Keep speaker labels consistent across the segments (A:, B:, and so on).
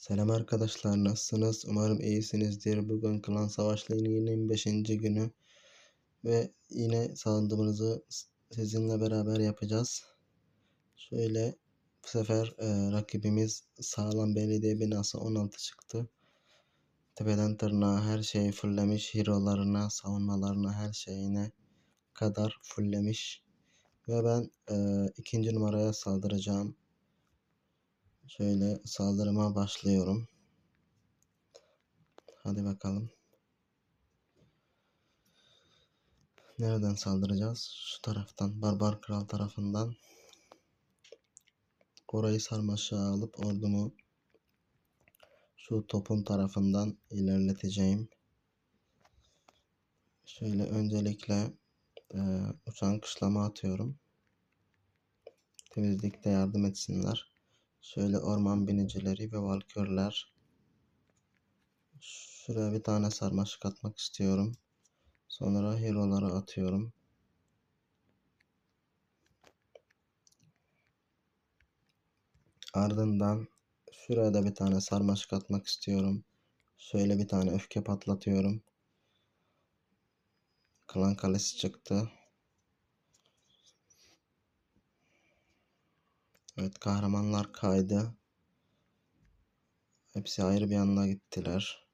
A: Selam arkadaşlar nasılsınız? Umarım iyisinizdir. Bugün Klan Savaş Ligi'nin 25. günü ve yine sandığımızı sizinle beraber yapacağız. Şöyle bu sefer e, rakibimiz sağlam belediye binası 16 çıktı. Tepeden tırnağa her şeyi fulllemiş. Hero'larına, savunmalarına, her şeyine kadar fulllemiş. Ve ben e, ikinci numaraya saldıracağım. Şöyle saldırıma başlıyorum. Hadi bakalım. Nereden saldıracağız? Şu taraftan. Barbar Kral tarafından. Orayı sarmaşığa alıp ordumu şu topun tarafından ilerleteceğim. Şöyle öncelikle e, uçan kışlama atıyorum. Temizlikte yardım etsinler. Şöyle orman binicileri ve valkörler. Şuraya bir tane sarmaşık atmak istiyorum. Sonra hero'ları atıyorum. Ardından şuraya da bir tane sarmaşık atmak istiyorum. Şöyle bir tane öfke patlatıyorum. Klan kalesi çıktı. Evet kahramanlar kaydı. Hepsi ayrı bir yanına gittiler.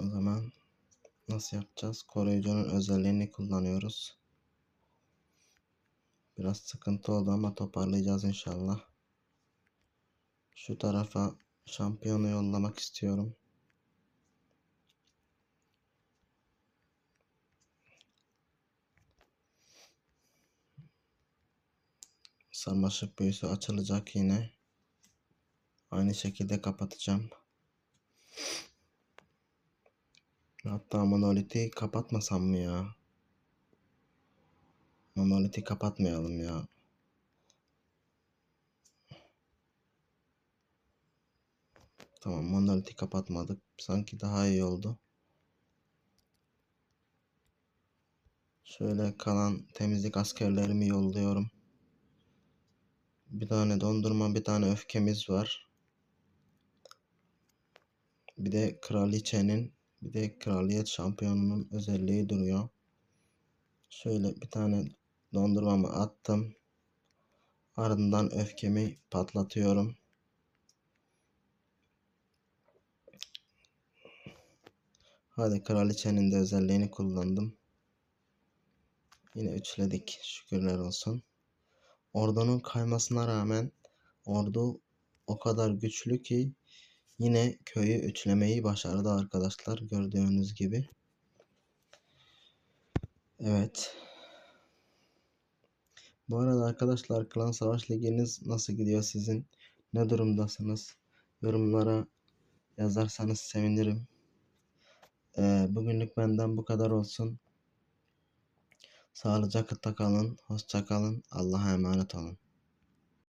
A: O zaman nasıl yapacağız? Koruyucunun özelliğini kullanıyoruz. Biraz sıkıntı oldu ama toparlayacağız inşallah. Şu tarafa şampiyonu yollamak istiyorum. Sarmaşık büyüsü açılacak yine. Aynı şekilde kapatacağım. Hatta monoliti kapatmasam mı ya? Monoliti kapatmayalım ya. Tamam monoliti kapatmadık. Sanki daha iyi oldu. Şöyle kalan temizlik askerlerimi yolluyorum. Bir tane dondurma, bir tane öfkemiz var. Bir de kraliçenin, bir de kraliyet şampiyonunun özelliği duruyor. Şöyle bir tane dondurmamı attım. Ardından öfkemi patlatıyorum. Hadi kraliçenin de özelliğini kullandım. Yine üçledik. Şükürler olsun. Ordunun kaymasına rağmen ordu o kadar güçlü ki yine köyü üçlemeyi başardı arkadaşlar gördüğünüz gibi. Evet. Bu arada arkadaşlar Klan Savaş Ligi'niz nasıl gidiyor sizin? Ne durumdasınız? Yorumlara yazarsanız sevinirim. Ee, bugünlük benden bu kadar olsun. Sağlıcakla kalın, hoşça kalın. Allah'a emanet olun.